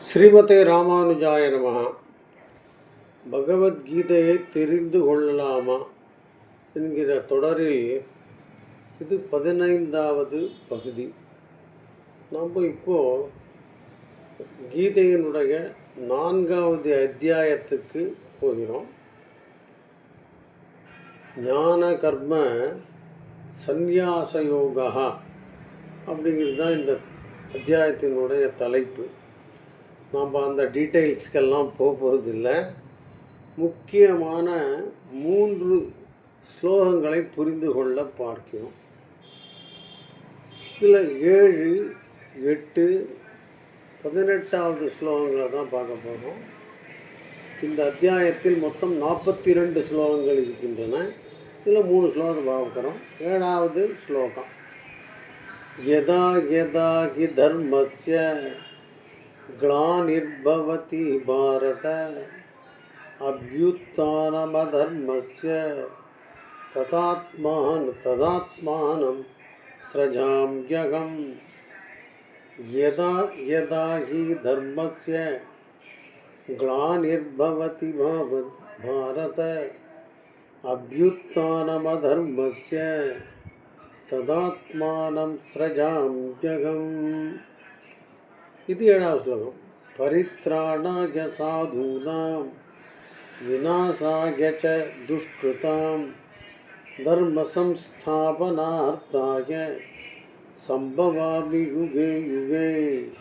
ஸ்ரீமதே ராமானுஜாய நமஹ. பகவத்கீதையை தெரிந்து கொள்ளலாமா என்கிற தொடரில் இது பதினைந்தாவது பகுதி. நம்ம இப்போ கீதையினுடைய நான்காவது அத்தியாயத்துக்கு போகிறோம். ஞான கர்ம சந்நியாச யோகா அப்படிங்கிறது தான் இந்த அத்தியாயத்தினுடைய தலைப்பு. நாம் அந்த டீட்டெயில்ஸ்க்கெல்லாம் போக போகிறதில்ல முக்கியமான மூன்று ஸ்லோகங்களை புரிந்து கொள்ள பார்க்கிறோம். இதில் ஏழு எட்டு பதினெட்டாவது ஸ்லோகங்களை தான் பார்க்க போகிறோம் இந்த அத்தியாயத்தில் மொத்தம் நாற்பத்தி ரெண்டு ஸ்லோகங்கள் இருக்கின்றன. இதில் மூணு ஸ்லோகத்தை பார்க்குறோம் ஏழாவது ஸ்லோகம். யதா யதா கி தர்மஸ்ய ग्लानिर्भवति भारत। अभ्युत्थानमधर्मस्य तदात्मान तदात्मानं सृजाम्यहं। यदा यदा हि धर्मस्य ग्लानिर्भवति भाव, भारत। अभ्युत्थानमधर्मस्य तदात्मानं सृजाम्यहम् श्लोक परित्राण साधूना विनाशा च धर्म संस्थापनाय संभवामी युगे युगे।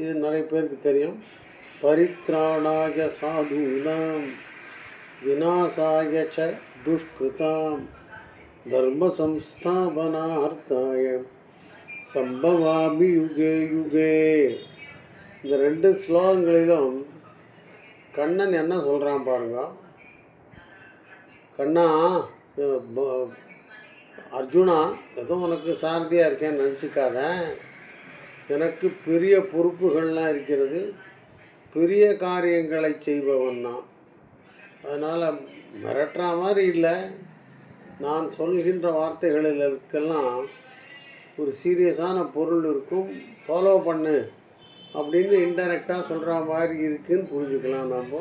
नरेपेम परित्राणाय साधूना विनाशा च धर्म संस्थापनाय சம்பவாமி யுகே யுகே. இந்த ரெண்டு ஸ்லோகங்களிலும் கண்ணன் என்ன சொல்கிறான் பாருங்க. கண்ணா அர்ஜுனா ஏதோ உனக்கு சாரதியாக இருக்கேன்னு நினச்சிக்காத. எனக்கு பெரிய பொறுப்புகள்லாம் இருக்கிறது. பெரிய காரியங்களை செய்பவன் நான். அதனால் மிரட்டுற மாதிரி இல்லை. நான் சொல்கின்ற வார்த்தைகளுக்கெல்லாம் ஒரு சீரியஸான பொருள் இருக்கும். ஃபாலோ பண்ணு. அப்படின்னு இன்டெரக்டாக சொல்கிற மாதிரி இருக்குன்னு புரிஞ்சுக்கலாம் நம்ம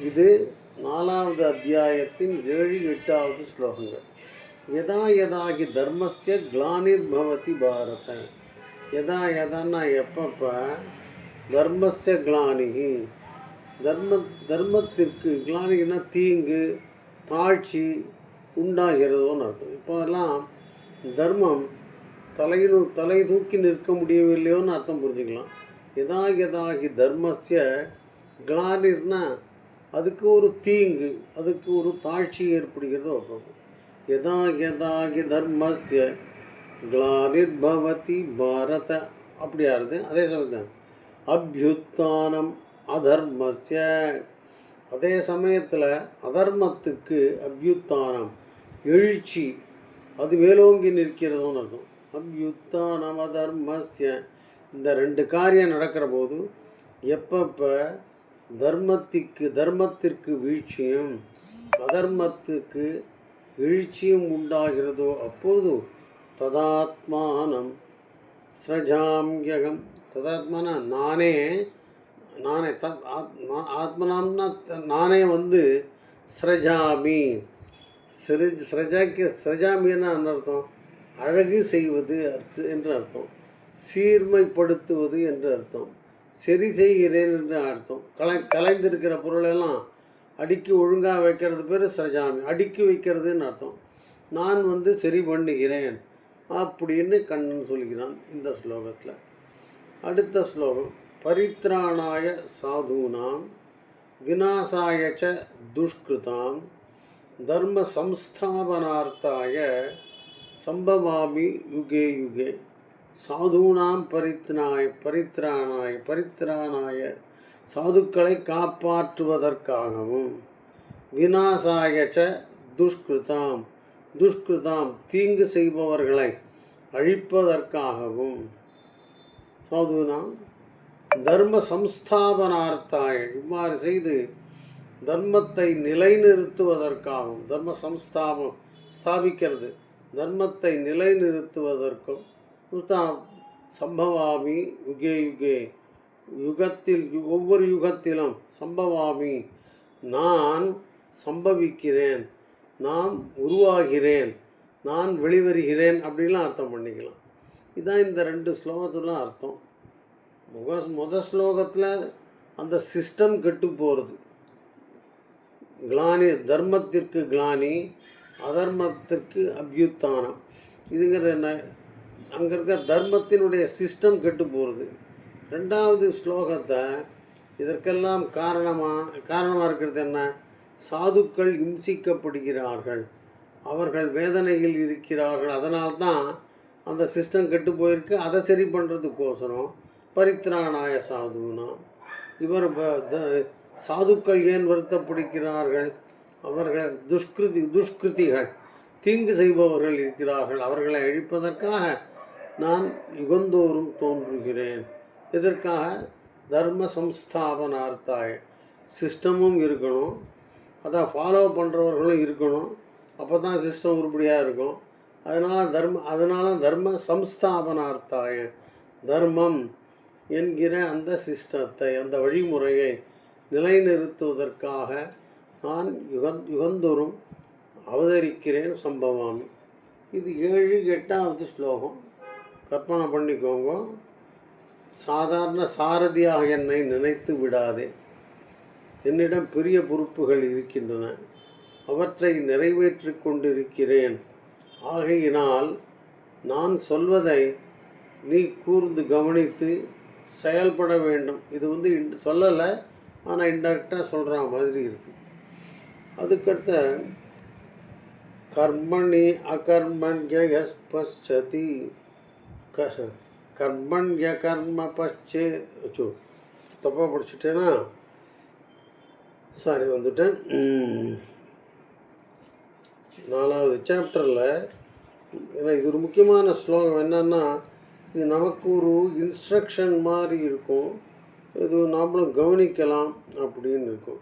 இது நாலாவது அத்தியாயத்தின் ஏழு எட்டாவது ஸ்லோகங்கள். எதா எதாகி தர்மஸ்ய கிளானிர் பவதி பாரத. எதா யதான்னா எப்பப்போ? தர்மஸ்ய கிளானிகி தர்ம தர்மத்திற்கு கிளானிகின்னா தீங்கு தாழ்ச்சி உண்டாகிறதோன்னு அர்த்தம். இப்போதெல்லாம் தர்மம் தலையில் தலை தூக்கி நிற்க முடியவில்லையோன்னு அர்த்தம் புரிஞ்சுக்கலாம். எதா எதாகி தர்மஸ்ய கிளானிர்னா அதுக்கு ஒரு தீங்கு அதுக்கு ஒரு தாழ்ச்சி ஏற்படுகிறது அர்த்தம் எதா எதாகி தர்மஸ்ய கிளானிர் பவதி பாரத அப்படியாருது அதே சமயத்தான் அபியுத்தானம் அதர்மஸ்ய. அதே சமயத்தில் அதர்மத்துக்கு அபியுத்தானம் எழுச்சி அது மேலோங்கி நிற்கிறதுன்னு அர்த்தம். அபியுத்தானம் அதர்மஸ்ய இந்த ரெண்டு காரியம் நடக்கிற போது எப்பப்போ தர்மத்திற்கு தர்மத்திற்கு வீழ்ச்சியும் அதர்மத்துக்கு எழுச்சியும் உண்டாகிறதோ அப்போது ததாத்மானம் ஸ்ரஜாம்யகம் ததாத்மான நானே நானே த ஆத்மா ஆத்மனாம்னா நானே வந்து ஸ்ரஜாமி. சிரஜ் ஸ்ரஜாக்கு ஸ்ரஜாமின்னா என்ன அர்த்தம்? அழகு செய்வது அர்த்த என்று அர்த்தம். சீர்மைப்படுத்துவது என்று அர்த்தம். சரி செய்கிறேன் என்று அர்த்தம். கலை கலைந்திருக்கிற பொருளெல்லாம் அடுக்கி ஒழுங்காக வைக்கிறது பேர் சரஜாமி. அடுக்கி வைக்கிறதுன்னு அர்த்தம். நான் வந்து சரி பண்ணுகிறேன் அப்படின்னு கண்ணன் சொல்கிறான் இந்த ஸ்லோகத்தில். அடுத்த ஸ்லோகம். பரித்ராணாய சாதுனாம் விநாசாய ச துஷ்கிருதாம் தர்ம சம்ஸ்தாபனார்த்தாய சம்பவாமி யுகே யுகே. சாதுனாம் பரித்ராய பரித்ராணாய பரித்ராணாய சாதுக்களை காப்பாற்றுவதற்காகவும் வினாசாய ச துஷ்கிருதாம் துஷ்கிருதாம் தீங்கு செய்பவர்களை அழிப்பதற்காகவும். சாதுனாம் தர்ம சம்ஸ்தாபனார்த்தாய இவ்வாறு செய்து தர்மத்தை நிலைநிறுத்துவதற்காகவும் தர்ம சம்ஸ்தாபம் ஸ்தாபிக்கிறது. தர்மத்தை நிலைநிறுத்துவதற்கும் உத்தா சம்பவாமி யுகே யுகே. யுகத்தில் ஒவ்வொரு யுகத்திலும் சம்பவாமி நான் சம்பவிக்கிறேன் நான் உருவாகிறேன் நான் வெளிவருகிறேன் அப்படின்லாம் அர்த்தம் பண்ணிக்கலாம். இதுதான் இந்த ரெண்டு ஸ்லோகத்துலாம் அர்த்தம். முக முத ஸ்லோகத்தில் அந்த சிஸ்டம் கெட்டு போகிறது கிளானி தர்மத்திற்கு கிளானி அதர்மத்திற்கு அபியுத்தானம். இதுங்கிறது என்ன? அங்கே இருக்க தர்மத்தினுடைய சிஸ்டம் கெட்டு போகிறது. ரெண்டாவது ஸ்லோகத்தை இதற்கெல்லாம் காரணமாக காரணமாக இருக்கிறது என்ன? சாதுக்கள் இம்சிக்கப்படுகிறார்கள். அவர்கள் வேதனையில் இருக்கிறார்கள். அதனால்தான் அந்த சிஸ்டம் கெட்டு போயிருக்கு. அதை சரி பண்ணுறதுக்கோசரம் பரித்ராணாய சாதுனா. இவர் சாதுக்கள் ஏன் வருத்தப்படுகிறார்கள்? அவர்கள் துஷ்கிருதி துஷ்கிருதிகள். தீங்கு செய்பவர்கள் இருக்கிறார்கள். அவர்களை அழிப்பதற்காக நான் யுகந்தோறும் தோன்றுகிறேன். இதற்காக தர்ம சம்ஸ்தாபனார்த்தாய. சிஸ்டமும் இருக்கணும். அதை ஃபாலோ பண்ணுறவர்களும் இருக்கணும். அப்போ தான் சிஸ்டம் உருப்படியாக இருக்கும். அதனால் தர்ம அதனால் தர்ம சம்ஸ்தாபனார்த்தாய. தர்மம் என்கிற அந்த சிஸ்டத்தை அந்த வழிமுறையை நிலைநிறுத்துவதற்காக நான் யுக யுகந்தோறும் அவதரிக்கிறேன் சம்பவாமி. இது ஏழு எட்டாவது ஸ்லோகம். கற்பனை பண்ணிக்கோங்க. சாதாரண சாரதியாக என்னை நினைத்து விடாதே. என்னிடம் பெரிய பொறுப்புகள் இருக்கின்றன. அவற்றை நிறைவேற்றி கொண்டிருக்கிறேன். ஆகையினால் நான் சொல்வதை நீ கூர்ந்து கவனித்து செயல்பட வேண்டும். இது வந்து இன் சொல்லலை ஆனால் இன்டெரக்டாக சொல்கிற மாதிரி இருக்குது அதுக்கடுத்த கர்மணி அகர்மண்ய பச்சதி க கர்மண்ய கர்ம பச்சே வச்சு தப்பாக படிச்சுட்டேன்னா சாரி வந்துட்டேன். நாலாவது சாப்டரில் ஏன்னா இது ஒரு முக்கியமான ஸ்லோகம் என்னென்னா இது நமக்கு ஒரு இன்ஸ்ட்ரக்ஷன் மாதிரி இருக்கும். இது நாமளும் கவனிக்கலாம் அப்படின்னு இருக்கும்.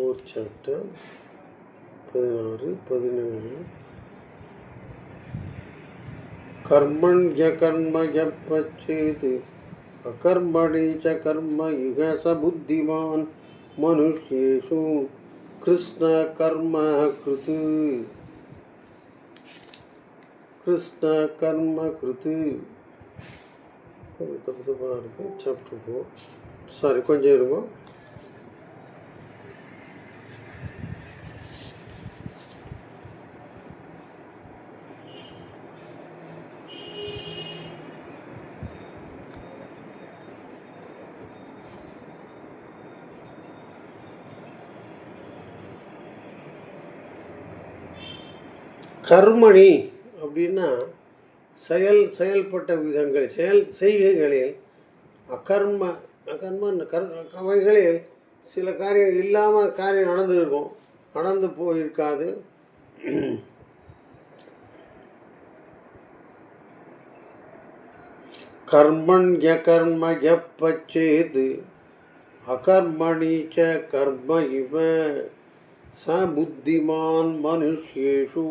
ஃபோர்த் சாப்டர் பதினாறு பதினேழு. கர்மண்ய கர்ம யப்பச்சேத் அகர்மணி ச கர்ம யுக ச புத்திமான் மனுஷ்யேஷு கிருஷ்ண கர்ம கிருத்து. கிருஷ்ண கர்ம கிருத்து. தப்பு தப்பாக இருக்கு. சாப்டர் ஃபோர் சாரி கொஞ்சம் இருக்கும் கர்மணி அப்படின்னா செயல் செயல்பட்ட விதங்கள் செயல் செய்கைகளில் அகர்ம அகர்ம கர் அவைகளில் சில காரியம் இல்லாமல் காரியம் நடந்துருக்கும் நடந்து போயிருக்காது. கர்மண்ய கர்ம எப்பச்சேது அகர்மணி ச கர்ம இவ ச புத்திமான் மனுஷ்யேஷு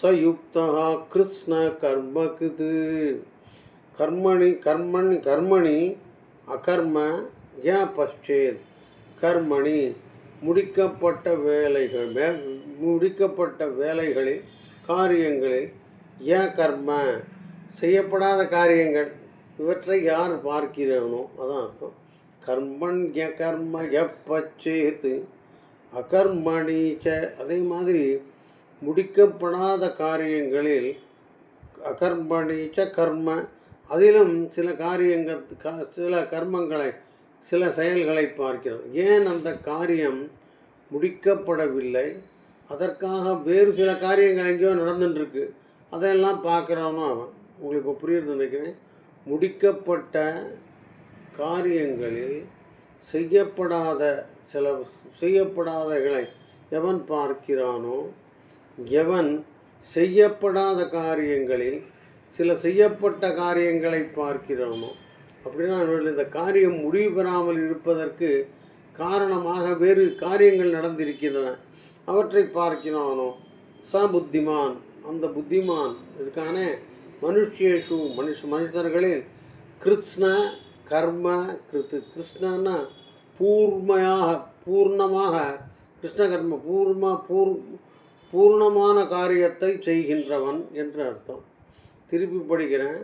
சயுக்தா கிருஷ்ண கர்ம கர்மணி கர்மணி கர்மணி அகர்ம ய பச்சேத். கர்மணி முடிக்கப்பட்ட வேலைகள் வே முடிக்கப்பட்ட வேலைகளில் காரியங்களில் ய கர்ம. செய்யப்படாத காரியங்கள் இவற்றை யார் பார்க்கிறானோ அதான் அர்த்தம். கர்மன் ய கர்ம எப்பச்சேத்து அகர்மணி ச அதே மாதிரி முடிக்கப்படாத காரியங்களில் அகர்மணி கர்ம அதிலும் சில காரியங்கள் க- சில கர்மங்களை சில செயல்களை பார்க்கிறது. ஏன் அந்த காரியம் முடிக்கப்படவில்லை? அதற்காக வேறு சில காரியங்கள் எங்கேயோ நடந்துட்டுருக்கு. அதையெல்லாம் பார்க்குறவனும் அவன். உங்களுக்கு இப்போ புரியுது நினைக்கிறேன். முடிக்கப்பட்ட காரியங்களில் செய்யப்படாத சில செய்யப்படாதகளை எவன் பார்க்கிறானோ எவன் செய்யப்படாத காரியங்களில் சில செய்யப்பட்ட காரியங்களை பார்க்கிறானோ அப்படின்னா அவர்கள் இந்த காரியம் முடிவு பெறாமல் இருப்பதற்கு காரணமாக வேறு காரியங்கள் நடந்திருக்கின்றன. அவற்றை பார்க்கிறானோ ச புத்திமான் அந்த புத்திமான் இருக்கானே மனுஷேஷு மனுஷ மனுஷர்களில் கிருஷ்ண கர்ம கிருத்து கிருஷ்ணன்னா பூர்மையாக பூர்ணமாக கிருஷ்ண கர்ம பூர்ம பூர் பூர்ணமான காரியத்தை செய்கின்றவன் என்று அர்த்தம். திருப்பி படிக்கிறேன்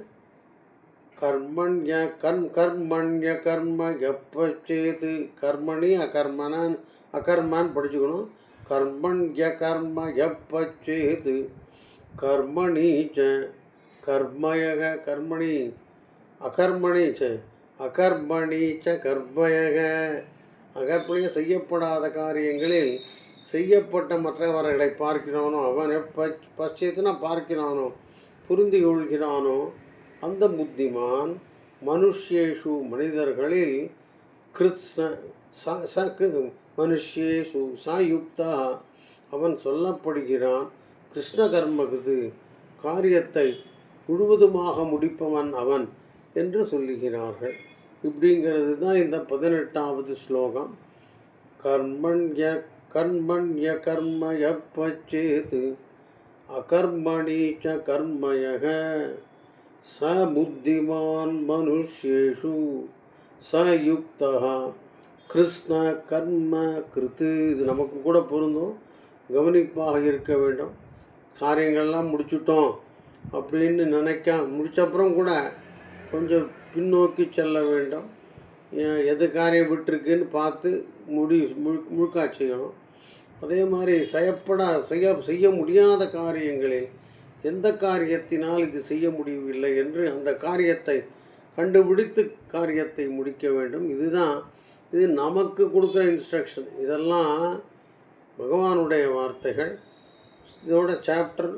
கர்மண்ய கர்ம் கர்மண்ய கர்ம எப்பச்சேது கர்மணி அகர்மனான் அகர்மான்னு படிச்சுக்கணும். கர்மண்ய கர்ம எப்பச்சேது கர்மணி ச கர்மயக கர்மணி அகர்மணி ச அகர்மணி ச கர்மயக. அகர்மணிய செய்யப்படாத காரியங்களில் செய்யப்பட்ட மற்றவர்களை பார்க்கிறானோ அவனை எப்ப பச்சேத்துனா பார்க்கிறானோ புரிந்து கொள்கிறானோ அந்த புத்திமான் மனுஷேஷு மனிதர்களில் கிருஷ்ண ச ச மனுஷேஷு சாயுக்தா. அவன் சொல்லப்படுகிறான் கிருஷ்ண கர்மகுது காரியத்தை முழுவதுமாக முடிப்பவன் அவன் என்று சொல்லுகிறார்கள். இப்படிங்கிறது தான் இந்த பதினெட்டாவது ஸ்லோகம். கர்மண்ய கர்மண்ய கர்ம எப்பச்சேத் அகர்மணி ச கர்மயக. ச புத்திமான் மனுஷ்யேஷு. ச யுக்தா கிருஷ்ண கர்ம கிருத்து. இது நமக்கு கூட பொருந்தும். கவனிப்பாக இருக்க வேண்டும். காரியங்கள்லாம் முடிச்சுட்டோம் அப்படின்னு நினைக்க முடிச்சப்புறம் கூட கொஞ்சம் பின்னோக்கி செல்ல வேண்டும். எது காரியம் விட்டுருக்குன்னு பார்த்து முடி முழு முழுக்காட்சிக்கணும் அதே மாதிரி செய்யப்பட செய்ய செய்ய முடியாத காரியங்களில் எந்த காரியத்தினால் இது செய்ய முடியவில்லை என்று அந்த காரியத்தை கண்டுபிடித்து காரியத்தை முடிக்க வேண்டும். இதுதான் இது நமக்கு கொடுக்குற இன்ஸ்ட்ரக்ஷன் இதெல்லாம் பகவானுடைய வார்த்தைகள். இதோட சாப்டர்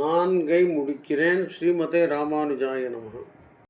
நான்கை முடிக்கிறேன். ஸ்ரீமதே ராமானுஜாய நமகா